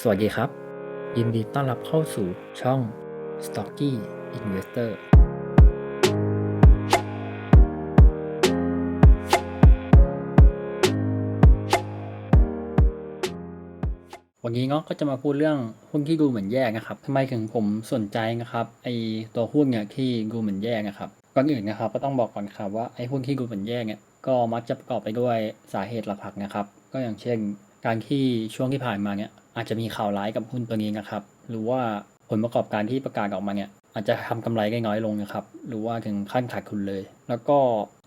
สวัสดีครับ ยินดีต้อนรับเข้าสู่ช่อง Stocky Investor วันนี้เนาะก็จะมาพูดเรื่องหุ้นที่ดูเหมือนแย่นะครับทำไมถึงผมสนใจนะครับไอตัวหุ้นเนี่ยที่ดูเหมือนแย่นะครับก่อนอื่นนะครับก็ต้องบอกก่อนครับว่าไอหุ้นที่ดูเหมือนแย่เนี่ยก็มักจะประกอบไปด้วยสาเหตุหลักๆนะครับ ก็อย่างเช่น การที่ช่วงที่ผ่านมาเนี่ยอาจจะมีข่าวร้ายกับหุ้นตัวนี้นะครับ หรือว่าผลประกอบการที่ประกาศออกมาเนี่ยอาจจะทำกำไรได้น้อยลงนะครับ หรือว่าถึงขั้นขาดทุนเลย แล้วก็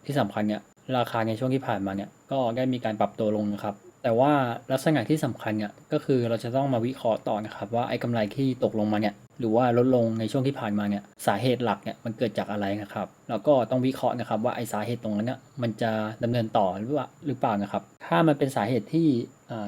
ที่สำคัญเนี่ยราคาในช่วงที่ผ่านมาเนี่ยก็ได้มีการปรับตัวลงนะครับ แต่ว่าลักษณะที่สำคัญเนี่ยก็คือเราจะต้องมาวิเคราะห์ต่อนะครับว่าไอ้กำไรที่ตกลงมาเนี่ยหรือว่าลดลงในช่วงที่ผ่านมาเนี่ยสาเหตุหลักเนี่ยมันเกิดจากอะไรนะครับแล้วก็ต้องวิเคราะห์นะครับว่าไอ้สาเหตุตรงนั้นเนี่ยมันจะดำเนินต่อหรือว่าหรือเปล่านะครับ ถ้ามันเป็นสาเหตุที่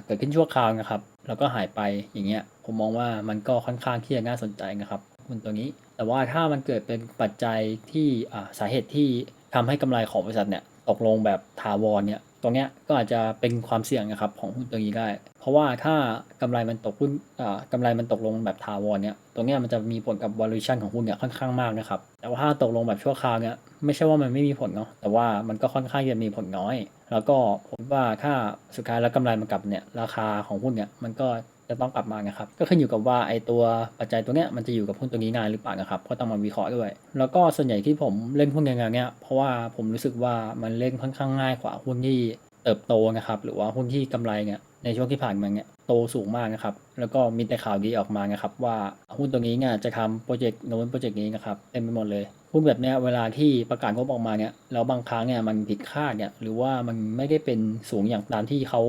เกิดขึ้นชั่วคราวนะครับ แล้วก็หายไปอย่างเงี้ยผมมองว่ามันก็ค่อนข้างที่จะน่าสนใจนะครับหุ้นตัวนี้ แต่ว่าถ้ามันเกิดเป็นปัจจัยที่อ่าสาเหตุที่ทำให้กำไรของบริษัทเนี่ยตกลงแบบถาวรเนี่ย ตรงเนี้ยก็อาจจะเป็นความเสี่ยงนะครับของหุ้นตัวนี้ได้ เพราะว่าถ้ากำไรมันตกหุ้นอ่ากำไรมันตกลงแบบทาวรเนี่ยตรงเนี้ยมันจะมีผลกับ valuation ของหุ้นเนี่ยค่อนข้างมากนะครับแต่ว่าถ้าตกลงแบบชั่วคราวเนี่ยไม่ใช่ว่ามันไม่มีผลเนาะแต่ว่ามันก็ค่อนข้างจะมีผลน้อย แล้วก็ผมว่าถ้าสุดท้ายแล้วกำไรมันกลับเนี่ยราคาของหุ้นเนี่ยมันก็ จะต้องกลับมานะครับ ก็ขึ้นอยู่กับว่าไอตัวปัจจัยตัวเนี้ยมันจะอยู่กับหุ้นตัวนี้นานหรือเปล่านะครับก็ต้องมาวิเคราะห์ด้วย แล้วก็ส่วนใหญ่ที่ผมเล่นหุ้นเงางเนี้ยเพราะว่าผมรู้สึกว่ามันเล่นค่อนข้างง่ายกว่าหุ้นที่เติบโตนะครับหรือว่าหุ้นที่กำไรเนี่ย ในช่วงที่ผ่านมาเนี่ยโตสูงมากนะครับ แล้วก็มีแต่ข่าวดีออกมานะครับ ว่าหุ้นตัวนี้เนี่ยจะทำโปรเจกต์โน้นโปรเจกต์นี้นะครับเต็มไปหมดเลยหุ้นแบบเนี้ยเวลาที่ประกาศงบออกมาเนี่ยแล้วบางครั้งเนี่ยมันผิดคาดเนี่ยหรือว่ามันไม่ได้เป็นสูงอย่างตามที่เขา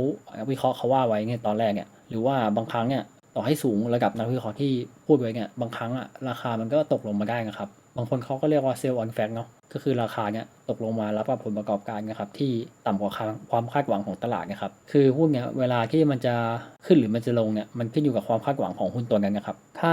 วิเคราะห์เขาว่าไว้เนี่ยตอนแรกเนี่ยหรือว่าบางครั้งเนี่ยต่อให้สูงระดับนักวิเคราะห์ที่พูดไว้เนี่ยบางครั้งอะราคามันก็ตกลงมาได้นะครับ บางคนเขาก็เรียกว่าเซลล์ออนแฟกเนาะ ก็คือราคาเนี่ยตกลงมารับกับผลประกอบการนะครับที่ต่ำกว่าความคาดหวังของตลาดนะครับคือหุ้นเนี่ยเวลาที่มันจะขึ้นหรือมันจะลงเนี่ยมันขึ้นอยู่กับความคาดหวังของหุ้นตัวนั้นนะครับ ถ้า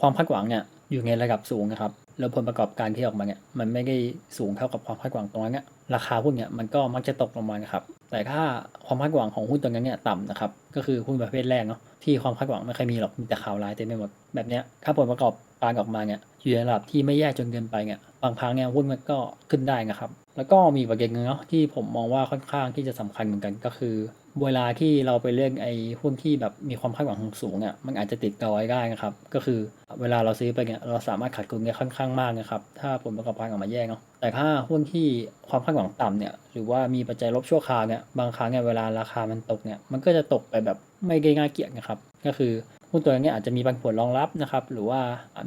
ความคาดหวังเนี่ยอยู่ในระดับสูงนะครับ แล้วผลประกอบการที่ออกมาเนี่ยมันไม่ได้สูงเท่ากับความคาดหวังตรงนั้นเนี่ยราคาหุ้นเนี่ยมันก็มักจะตกลงมานะครับแต่ถ้าความคาดหวังของหุ้นตัวนั้นเนี่ยต่ำนะครับก็คือหุ้นประเภทแรกเนาะที่ความคาดหวังไม่เคยมีหรอกมีแต่ข่าวร้ายเต็มไปหมดแบบเนี้ยถ้าผลประกอบการออกมาเนี่ยอยู่ในระดับที่ไม่แย่จนเกินไปเนี่ยบางครั้งเนี่ยหุ้นมันก็ขึ้นได้นะครับแล้วก็มีประเด็นนึงเนาะที่ผมมองว่าค่อนข้างที่จะสำคัญเหมือนกันก็คือเวลาที่เราไปเลือกไอ้หุ้นที่แบบมีความคาดหวังสูงเนี่ยมันอาจจะติดดอยได้นะครับ ก็คือเวลาเราซื้อไปเนี่ยเราสามารถขาดทุนได้ค่อนข้างมากนะครับ ถ้าผลประกอบการออกมาแย่เนาะแต่ถ้าหุ้นที่ความคาดหวังต่ำเนี่ยหรือว่ามีปัจจัยลบชั่วคราวเนี่ยบางครั้งเนี่ยเวลาราคามันตกเนี่ยมันก็จะตกไปแบบไม่ได้ง่ายเกียดนะครับก็คือหุ้นตัวนี้อาจจะมีปันผลรองรับนะครับหรือว่า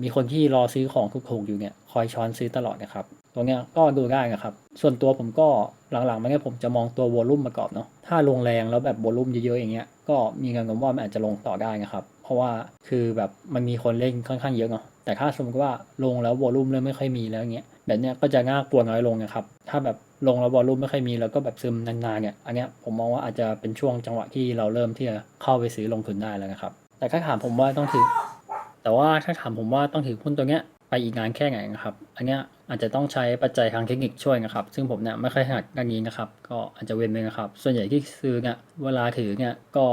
มีคนที่รอซื้อของถูกๆอยู่เนี่ยคอยช้อนซื้อตลอดนะครับ ตรงเนี้ยก็ดูได้นะครับ ส่วนตัวผมก็หลังๆมาเนี่ยผมจะมองตัววอลลุ่มมาก่อนเนาะ ถ้าลงแรงแล้วแบบวอลลุ่มเยอะๆอย่างเงี้ย ก็มีเงินกำว่ามันอาจจะลงต่อได้นะครับ เพราะว่าคือแบบมันมีคนเล่นค่อนข้างเยอะเนาะ แต่ถ้าสมมติว่าลงแล้ววอลลุ่มเริ่มไม่ค่อยมีแล้วเงี้ย แบบเนี้ยก็จะน่ากลัวน้อยลงนะครับ ถ้าแบบลงแล้ววอลุ่มไม่ค่อยมีแล้วก็แบบซึมนานๆเนี่ย อันเนี้ยผมมองว่าอาจจะเป็นช่วงจังหวะที่เราเริ่มที่จะเข้าไปซื้อลงทุนได้แล้วนะครับ แต่ถ้าถามผมว่าต้องถือ แต่ว่าถ้าถามผมว่าต้องถือหุ้นตัวเนี้ยไปอีกนานแค่ไหนนะครับ อันเนี้ย อาจจะต้องใช้ปัจจัยทางเทคนิคช่วยนะครับ ซึ่งผมเนี่ยไม่ค่อยถนัดด้านนี้นะครับ ก็อาจจะเว้นไปนะครับ ส่วนใหญ่ที่ซื้อเนี่ยเวลาถือเนี่ยก็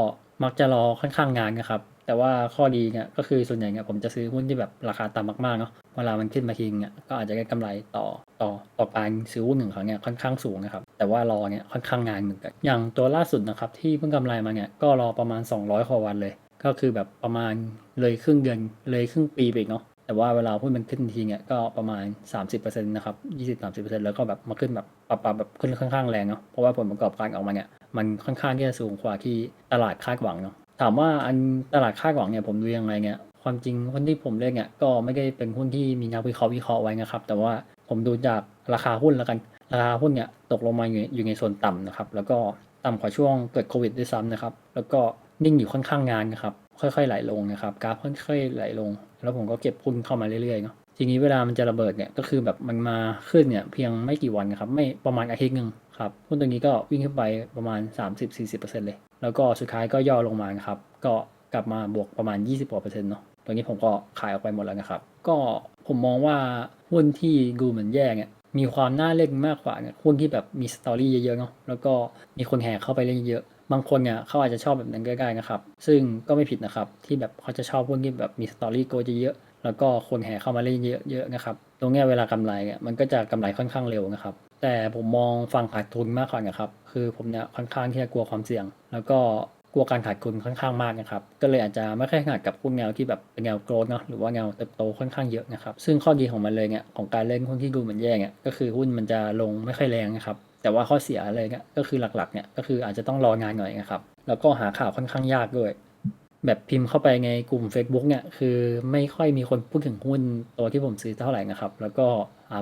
มักจะรอค่อนข้างงานนะครับ แต่ว่าข้อดีเนี่ยก็คือส่วนใหญ่เนี่ยผมจะซื้อหุ้นที่แบบราคาต่ำมากๆเนาะ เวลามันขึ้นมาทีเนี่ยก็อาจจะได้กำไรต่อต่อต่อการซื้อหุ้นหนึ่งครั้งเนี่ยค่อนข้างสูงนะครับ แต่ว่ารอเนี่ยค่อนข้างงานเหมือนกัน อย่างตัวล่าสุดนะครับที่เพิ่งกำไรมาเนี่ยก็รอประมาณ 200กว่าวันเลย ก็คือแบบประมาณเลยครึ่งเดือนเลยครึ่งปีไปอีกเนาะ แต่ว่าเวลาหุ้นมันขึ้นทีเนี่ยก็ประมาณ 30%นะครับ20-30%แล้วก็แบบมาขึ้นแบบปรับๆแบบขึ้นค่อนข้างแรงเนาะเพราะว่าผลประกอบการออกมาเนี่ยมันค่อนข้างที่จะสูงกว่าที่ตลาดคาดหวังเนาะถามว่าอันตลาดคาดหวังเนี่ยผมดูยังไงเนี่ยความจริงหุ้นที่ผมเลือกเนี่ยก็ไม่ได้เป็นหุ้นที่มีนักวิเคราะห์วิเคราะห์ไว้นะครับ แต่ว่าผมดูจากราคาหุ้นแล้วกันราคาหุ้นเนี่ยตกลงมาอยู่อยู่ในส่วนต่ำนะครับแล้วก็ต่ำกว่าช่วงเกิดโควิดด้วยซ้ำนะครับแล้วก็นิ่งอยู่ค่อนข้างงานนะครับ ค่อยๆไหลลงนะครับกราฟค่อยๆไหลลง แล้วผมก็เก็บหุ้นเข้ามาเรื่อยๆเนาะทีนี้เวลามันจะระเบิดเนี่ยก็คือแบบมันมาขึ้นเนี่ยเพียงไม่กี่วันครับไม่ประมาณอาทิตย์หนึ่งครับหุ้นตัวนี้ก็วิ่งขึ้นไปประมาณ 30-40%เลย แล้วก็สุดท้ายก็ย่อลงมาครับก็กลับมาบวกประมาณ 20กว่าเปอร์เซ็นต์เนาะตรงนี้ผมก็ขายออกไปหมดแล้วนะครับ ก็ผมมองว่าหุ้นที่ดูเหมือนแย่เนี่ยมีความน่าเล่นมากกว่าเนี่ยหุ้นที่แบบมีสตอรี่เยอะๆเนาะแล้วก็มีคนแห่เข้าไปเล่นเยอะ บางคนเนี่ยเขาอาจจะชอบแบบนั้นก็ได้นะครับ ซึ่งก็ไม่ผิดนะครับ ที่แบบเขาจะชอบพวกที่แบบมีสตอรี่โกเยอะแล้วก็คนแห่เข้ามาเล่นเยอะๆนะครับ ตรงนี้เวลากำไรเนี่ยมันก็จะกำไรค่อนข้างเร็วนะครับ แต่ผมมองฝั่งขาดทุนมากกว่านะครับ คือผมเนี่ยค่อนข้างที่จะกลัวความเสี่ยง แล้วก็กลัวการขาดทุนค่อนข้างมากนะครับ ก็เลยอาจจะไม่ค่อยถนัดกับหุ้นแนวที่แบบเป็นแนวโกลด์เนาะหรือว่าแนวเติบโตค่อนข้างเยอะนะครับ ซึ่งข้อดีของมันเลยเนี่ยของการเล่นหุ้นที่ดูเหมือนแย่เนี่ยก็คือหุ้นมันจะลงไม่ค่อยแรงนะครับ แต่ว่าข้อเสียเลยเนี่ยก็คือหลักๆเนี่ยก็คืออาจจะต้องรอนานหน่อยนะครับ แล้วก็หาข่าวค่อนข้างยากด้วย แบบพิมพ์เข้าไปในกลุ่ม Facebook เนี่ยคือไม่ค่อยมีคนพูดถึงหุ้นตัวที่ผมซื้อเท่าไหร่นะครับ แล้วก็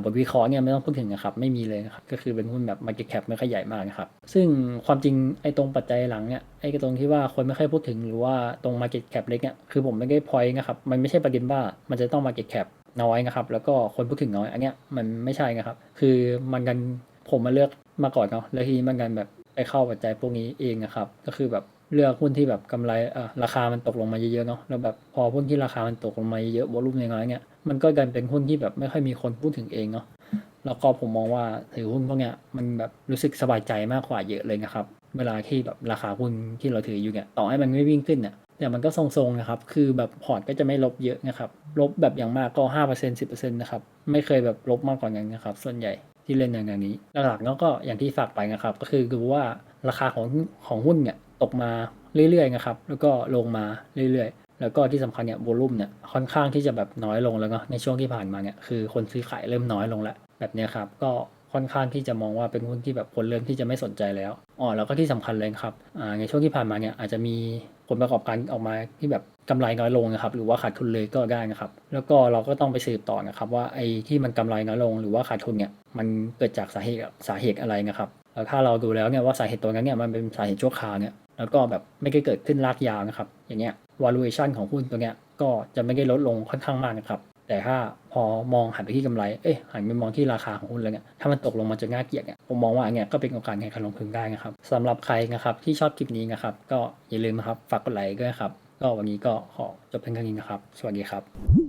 บทวิเคราะห์เนี่ยไม่ต้องพูดถึงนะครับไม่มีเลยนะครับก็คือเป็นหุ้นแบบ market cap ไม่ค่อยใหญ่มากนะครับซึ่งความจริงไอ้ตรงปัจจัยหลังเนี่ยไอ้ตรงที่ว่าคนไม่ค่อยพูดถึงหรือว่าตรง market cap เล็กเนี่ยคือผมไม่ได้พอยนะครับมันไม่ใช่ประเด็นว่ามันจะต้อง market cap น้อยนะครับแล้วก็คนพูดถึงน้อยอันเนี้ยมันไม่ใช่นะครับ คือมันกันผมมาเลือก มาก่อนเนาะแล้วทีนี้มันกันแบบไปเข้าปัจจัยพวกนี้เองนะครับ ก็คือแบบเลือกหุ้นที่แบบกำไรอ่อราคามันตกลงมาเยอะๆเนาะแล้วแบบพอหุ้นที่ราคามันตกลงมาเยอะวอลุ่มน้อยๆเนี่ยมันก็กลายเป็นหุ้นที่แบบไม่ค่อยมีคนพูดถึงเองเนาะแล้วก็ผมมองว่าถือหุ้นพวกเนี้ยมันแบบรู้สึกสบายใจมากกว่าเยอะเลยนะครับ เวลาที่แบบราคาหุ้นที่เราถืออยู่เนี่ยต่อให้มันไม่วิ่งขึ้นเนี่ยแต่มันก็ทรงๆนะครับ คือแบบพอร์ตก็จะไม่ลบเยอะนะครับ ลบแบบอย่างมากก็ห้าเปอร์เซ็นต์สิบเปอร์เซ็นต์นะครับ ไม่เคยแบบลบมากกว่านั้นนะครับ ส่วนใหญ่ ที่เล่นอย่างนี้หลักๆเนาะก็อย่างที่ฝากไปนะครับ ก็คือดูว่าราคาของของหุ้นเนี่ยตกมาเรื่อยๆนะครับแล้วก็ลงมาเรื่อยๆ แล้วก็ที่สำคัญเนี่ยโวลุ่มเนี่ยค่อนข้างที่จะแบบน้อยลงแล้วเนาะในช่วงที่ผ่านมาเนี่ยคือคนซื้อขายเริ่มน้อยลงแล้วแบบนี้ครับก็ ค่อนข้างที่จะมองว่าเป็นหุ้นที่แบบคนเริ่มที่จะไม่สนใจแล้วอ๋อแล้วก็ที่สำคัญเลยครับอ่าในช่วงที่ผ่านมาเนี่ยอาจจะมีผลประกอบการออกมาที่แบบกำไรน้อยลงนะครับหรือว่าขาดทุนเลยก็ได้นะครับ แล้วก็เราก็ต้องไปสืบต่อนะครับว่าไอ้ที่มันกำไรน้อยลงหรือว่าขาดทุนเนี่ยมันเกิดจากสาเหตุสาเหตุอะไรนะครับแล้วถ้าเราดูแล้วเนี่ยว่าสาเหตุตัวนั้นเนี่ยมันเป็นสาเหตุชั่วคราวเนี่ยแล้วก็แบบไม่ได้เกิดขึ้นลากยาวนะครับอย่างเงี้ย valuation ของหุ้นตัวเนี้ยก็จะไม่ได้ลดลงค่อนข้างมากนะครับ แต่ถ้าพอมองหันไปที่กำไร เอ้ยหันไปมองที่ราคาของหุ้นแล้วเนี่ยถ้ามันตกลงมาจะง่าเกียดเนี่ยผมมองว่าอันเนี้ยก็เป็นโอกาสในการลงทุนได้นะครับสำหรับใครนะครับที่ชอบคลิปนี้นะครับ ก็อย่าลืมนะครับฝากกดไลค์ด้วยครับ ก็วันนี้ก็ขอจบเพียงเท่านี้นะครับ สวัสดีครับ